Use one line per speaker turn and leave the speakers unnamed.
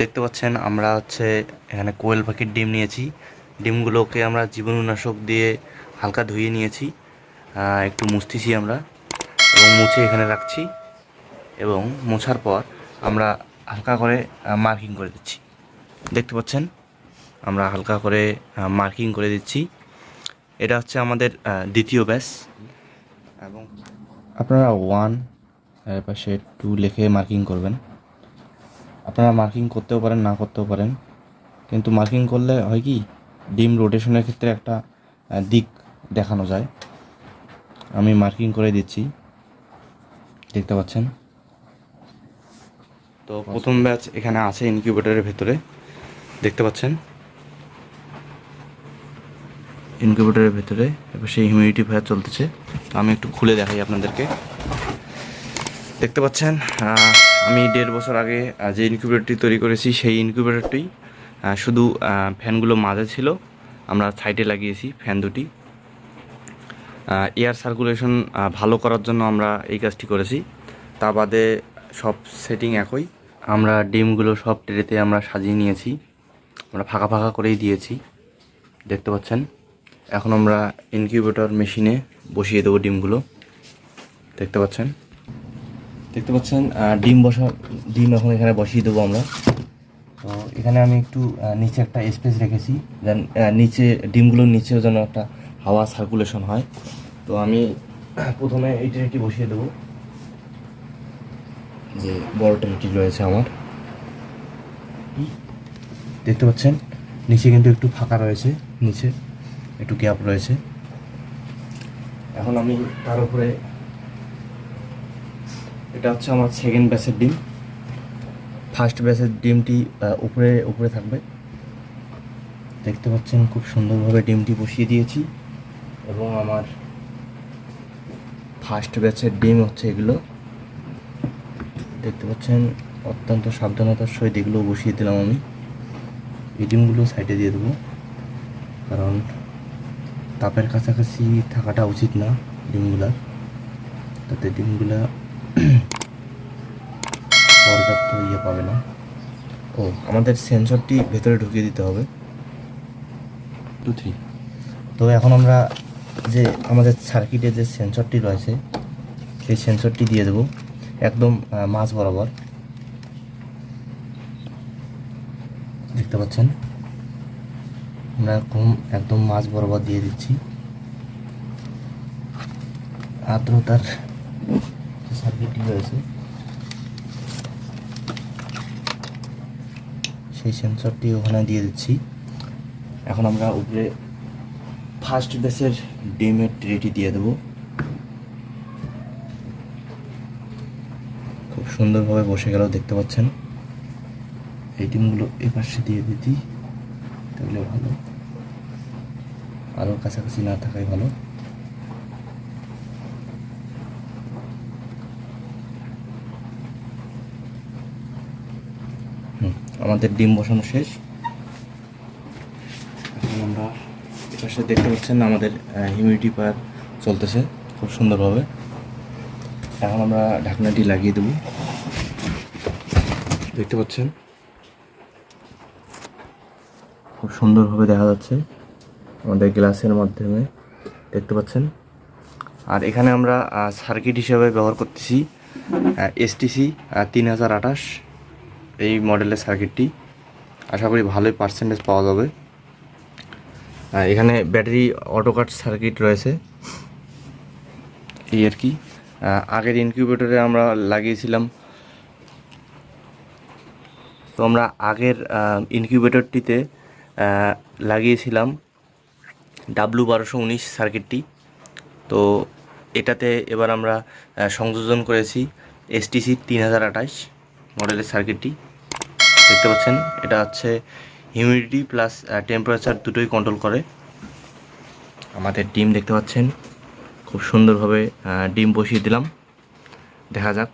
দেখতে পাচ্ছেন, আমরা হচ্ছে এখানে কোয়েল পাখির ডিম নিয়েছি। ডিমগুলোকে আমরা জীবাণুনাশক দিয়ে হালকা ধুয়ে নিয়েছি একটু মুছতেছি আমরা এবং মুছে এখানে রাখছি এবং মোছার পর আমরা হালকা করে মার্কিং করে দিচ্ছি। দেখতে পাচ্ছেন, আমরা হালকা করে মার্কিং করে দিচ্ছি। এটা হচ্ছে আমাদের দ্বিতীয় ব্যাস। এবং আপনারা ওয়ান, এর পাশে টু লিখে মার্কিং করবেন। আপনারা মার্কিং করতেও পারেন না করতেও পারেন। কিন্তু মার্কিং করলে হয় কি ডিম রোটেশনের ক্ষেত্রে একটা দিক দেখানো যায়। আমি মার্কিং করে দিচ্ছি। দেখতে পাচ্ছেন? তো প্রথম ব্যাচ এখানে আছে ইনকিউবেটরের ভেতরে। দেখতে পাচ্ছেন? ইনকিউবেটরের ভেতরে এবার সেই হিউমিডিটি ফায়ার চলতেছে। তো আমি একটু খুলে দেখাই আপনাদেরকে। দেখতে পাচ্ছেন? আমি দেড় বছর আগে যে ইনকিউবেটরটি তৈরি করেছি, সেই ইনকিউবেটরটি শুধু ফ্যানগুলো মাঝে ছিল। আমরা সাইডে লাগিয়েছি ফ্যান দুটি। এয়ার সার্কুলেশন ভালো করার জন্য আমরা এই কাজটি করেছি। তা বাদে সব সেটিং একই। আমরা ডিমগুলো সব ট্রেতে আমরা সাজিয়ে নিয়েছি। আমরা ফাঁকা ফাঁকা করেই দিয়েছি। দেখতে পাচ্ছেন? এখন আমরা ইনকিউবেটর মেশিনে বসিয়ে দেবো ডিমগুলো। দেখতে পাচ্ছেন? দেখতে পাচ্ছেন ডিম বসা, ডিম এখন এখানে বসিয়ে দেবো আমরা। তো এখানে আমি একটু নিচে একটা স্পেস রেখেছি, যেন নিচে ডিমগুলোর নিচেও যেন একটা হাওয়া সার্কুলেশন হয়। তো আমি প্রথমে এই ট্রেটি বসিয়ে দেবো, যে বড় ট্রেটি রয়েছে আমার। দেখতে পাচ্ছেন, নিচে কিন্তু একটু ফাঁকা রয়েছে, নিচে একটু গ্যাপ রয়েছে। এখন আমি তার উপরে এটা হচ্ছে আমার সেকেন্ড ব্যাচের ডিম। ফার্স্ট ব্যাচের ডিমটি উপরে উপরে থাকবে। দেখতে পাচ্ছেন খুব সুন্দরভাবে ডিমটি বসিয়ে দিয়েছি। এবং আমার ফার্স্ট ব্যাচের ডিম হচ্ছে এগুলো। দেখতে পাচ্ছেন, অত্যন্ত সাবধানতার সহিত এগুলো বসিয়ে দিলাম আমি। এই ডিমগুলো সাইডে দিয়ে দেবো। কারণ তাপের কাছাকাছি থাকাটা উচিত না ডিমগুলার। তাতে ডিমগুলা পর্যাপ্ত ইয়ে পাবে না। ও আমাদের সেন্সরটি ভেতরে ঢুকিয়ে দিতে হবে। টু থ্রি তো এখন আমরা যে আমাদের সার্কিটে যে সেন্সরটি রয়েছে সেই সেন্সরটি দিয়ে দেবো। একদম মাঝ বরাবর। দেখতে পাচ্ছেন? আমরা একদম একদম মাঝ বরাবর দিয়ে দিচ্ছি। আর্দ্রতার যে সার্কিটটি রয়েছে। সেই সেন্সরটি ওখানে দিয়ে দিচ্ছি। এখন আমরা উপরে ফার্স্ট বেসের ডিমের ট্রেটি দিয়ে দেবো। খুব সুন্দরভাবে বসে গেল দেখতে পাচ্ছেন। এই ডিমগুলো এই পাশে দিয়ে দিতি তাহলে ভালো। আরও কাছাকাছি না থাকাই ভালো। আমাদের ডিম বসানো শেষ। আমরা এপাশে দেখতে পাচ্ছেন আমাদের হিউমিডিটি পার চলতেছে খুব সুন্দরভাবে। এখন আমরা ঢাকনাটি লাগিয়ে দেব। দেখতে পাচ্ছেন? খুব সুন্দরভাবে দেখা যাচ্ছে আমাদের গ্লাসের মাধ্যমে। দেখতে পাচ্ছেন? আর এখানে আমরা সার্কিট হিসেবে ব্যবহার করতেছি এসটিসি তিন হাজার আঠাশ। এই মডেলের সার্কিটটি আশা করি ভালোই পার্সেন্টেজ পাওয়া যাবে। এখানে ব্যাটারি অটোকাট সার্কিট রয়েছে। এই আর কি। আগের ইনকিউবেটরে আমরা লাগিয়েছিলাম। তো আমরা আগের ইনকিউবেটরটিতে লাগিয়েছিলাম ডাব্লু বারোশো উনিশ সার্কিটটি তো এটাতে এবার আমরা সংযোজন করেছি এসটিসি তিন হাজার আঠাশ মডেলের সার্কিটটি দেখতে পাচ্ছেন, এটা হচ্ছে হিউমিডিটি প্লাস টেম্পারেচার দুটোই কন্ট্রোল করে। আমাদের ডিম দেখতে পাচ্ছেন, খুব সুন্দরভাবে ডিম বসিয়ে দিলাম। দেখা যাক।